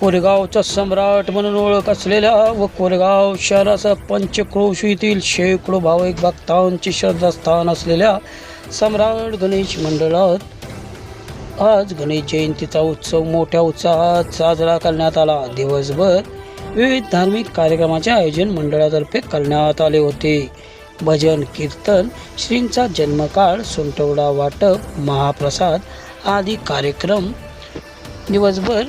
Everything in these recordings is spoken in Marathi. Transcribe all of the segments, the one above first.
कोरेगावचा सम्राट म्हणून ओळख असलेल्या व कोरेगाव शहरासह येथील शेकडो भाविक भक्तांची श्रद्धास्थान असलेल्या सम्राट गणेश मंडळात आज गणेश जयंतीचा उत्सव मोठ्या उत्साहात साजरा करण्यात आला. दिवसभर विविध धार्मिक कार्यक्रमाचे आयोजन मंडळातर्फे करण्यात आले होते. भजन कीर्तन श्रींचा जन्मकाळ सुंटवडा वाटप महाप्रसाद आदी कार्यक्रम दिवसभर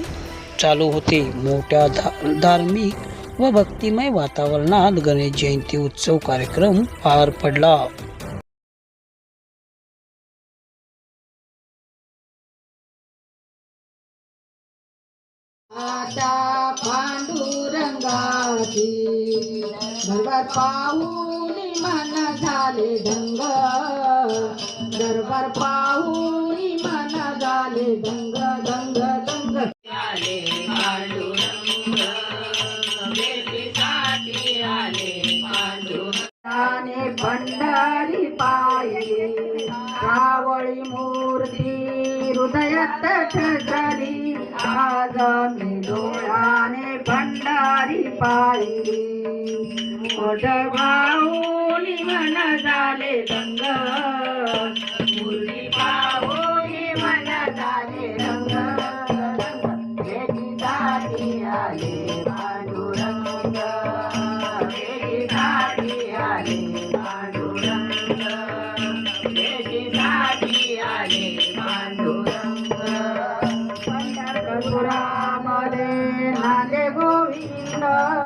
चालू होते. मोठ्या धा धार्मिक व भक्तिमय वातावरणात गणेश जयंती उत्सव कार्यक्रम पार पडला. आता पांडुरंगाची दरबार पाहून मन झाले दंग दरबार पाहून मन झाले दंग पंढरी पायी कावळी मूर्ती हृदयात ठरी आज मी डोळाने भंडारी पायी. मोठ भाऊनी मन झाले रंग भाऊनी मन झाले रंग আমারে লাগে গোবিন্দ।